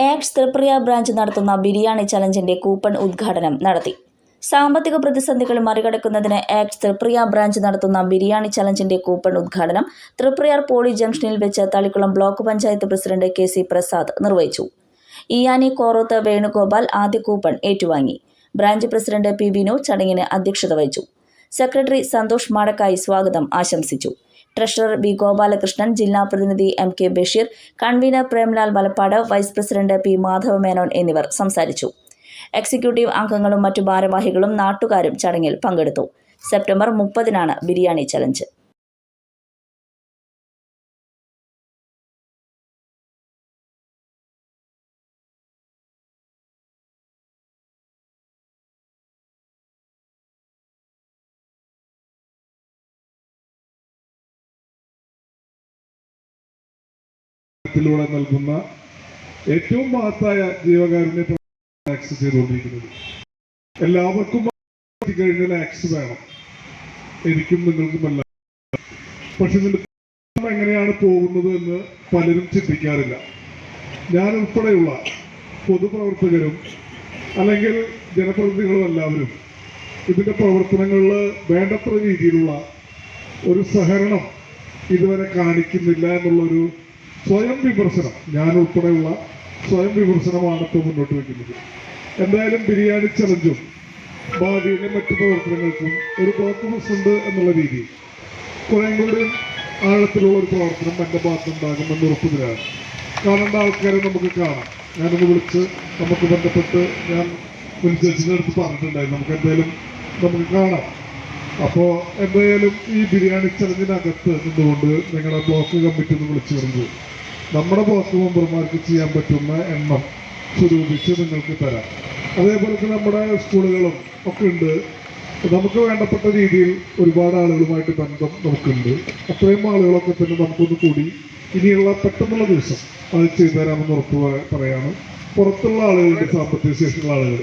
Ax ത്രിപ്രിയ branch നടത്തുന്ന biryani ചലഞ്ചിന്റെ coupon ഉദ്ഘാടനം നടത്തി. സാമ്പത്തിക പ്രതിസന്ധികൾ മറികടക്കുന്നതിന് ആക്സ് ത്രിപ്രിയ ബ്രാഞ്ച് നടത്തുന്ന ബിരിയാണി ചലഞ്ചിന്റെ കൂപ്പൺ ഉദ്ഘാടനം തൃപ്രയാർ പോളി ജംഗ്ഷനിൽ വെച്ച് Thalikkulam block panchayat president K C Prasad നിർവഹിച്ചു. ഇയാനി കോറോത്ത് വേണുഗോപാൽ ആദ്യ കൂപ്പൺ ഏറ്റുവാങ്ങി. ബ്രാഞ്ച് പ്രസിഡന്റ് പി വിനു ചടങ്ങിന് അധ്യക്ഷത വഹിച്ചു. സെക്രട്ടറി സന്തോഷ് മാടക്കായി സ്വാഗതം ആശംസിച്ചു. ട്രഷറർ ബി ഗോപാലകൃഷ്ണൻ ജില്ലാ പ്രതിനിധി M K Basheer convener Premlal Valappad vice president P Madhava Menon എന്നിവർ സംസാരിച്ചു. എക്സിക്യൂട്ടീവ് അംഗങ്ങളും മറ്റു ഭാരവാഹികളും നാട്ടുകാരും ചടങ്ങിൽ പങ്കെടുത്തു. സെപ്റ്റംബർ മുപ്പതിനാണ് ബിരിയാണി ചലഞ്ച്. ത്തിലൂടെ നൽകുന്ന ഏറ്റവും മഹത്തായ ജീവകാരുണ്യ ആക്സസ് ചെയ്തുകൊണ്ടിരിക്കുന്നത്. എല്ലാവർക്കും കഴിഞ്ഞാൽ ആക്സ് വേണം. എനിക്കും നിങ്ങൾക്കും എല്ലാം. പക്ഷെ ഇതിന്റെ എങ്ങനെയാണ് പോകുന്നത് എന്ന് പലരും ചിന്തിക്കാറില്ല. ഞാൻ ഉൾപ്പെടെയുള്ള പൊതുപ്രവർത്തകരും അല്ലെങ്കിൽ ജനപ്രതിനിധികളും എല്ലാവരും ഇതിന്റെ പ്രവർത്തനങ്ങളിൽ വേണ്ടത്ര രീതിയിലുള്ള ഒരു സഹകരണം ഇതുവരെ കാണിക്കുന്നില്ല എന്നുള്ളൊരു സ്വയം വിമർശനം. ഞാൻ ഉൾപ്പെടെയുള്ള സ്വയം വിമർശനമാണ് ഇപ്പോൾ മുന്നോട്ട് വയ്ക്കുന്നത് എന്തായാലും ബിരിയാണി ചലഞ്ചും ഭാവിയിലെ മറ്റു പ്രവർത്തനങ്ങൾക്കും ഒരു ബ്ലോക്ക് ഉണ്ട് എന്നുള്ള രീതി കുറേ കൂടി ആഴത്തിലുള്ള ഒരു പ്രവർത്തനം എന്റെ ഭാഗത്തുണ്ടാകുമെന്ന് ഉറപ്പുതരാണ് കാണേണ്ട ആൾക്കാരെ നമുക്ക് കാണാം. ഞാനൊന്ന് വിളിച്ച് നമുക്ക് ബന്ധപ്പെട്ട് ഞാൻ മുൻസേച്ചിന്റെ അടുത്ത് പറഞ്ഞിട്ടുണ്ടായിരുന്നു. നമുക്ക് എന്തായാലും നമുക്ക് കാണാം. അപ്പോൾ എന്തായാലും ഈ ബിരിയാണി ചലഞ്ചിനകത്ത് നിന്നുകൊണ്ട് നിങ്ങളുടെ ബ്ലോക്ക് കമ്മിറ്റി ഒന്ന് വിളിച്ചു വരുന്നത് നമ്മുടെ ബ്ലോക്ക് മെമ്പർമാർക്ക് ചെയ്യാൻ പറ്റുന്ന എണ്ണം സ്വരൂപിച്ച് നിങ്ങൾക്ക് തരാം. അതേപോലെ തന്നെ നമ്മുടെ സ്കൂളുകളും ഒക്കെ ഉണ്ട്. നമുക്ക് വേണ്ടപ്പെട്ട രീതിയിൽ ഒരുപാട് ആളുകളുമായിട്ട് ബന്ധം നമുക്കുണ്ട്. അത്രയും ആളുകളൊക്കെ തന്നെ നമുക്കൊന്ന് കൂടി. ഇനിയുള്ള പെട്ടെന്നുള്ള ദിവസം അത് ചെയ്തു തരാമെന്ന് ഉറപ്പ് പറയാണ് പുറത്തുള്ള ആളുകളുടെ സാമ്പത്തിക ശേഷിയുള്ള ആളുകൾ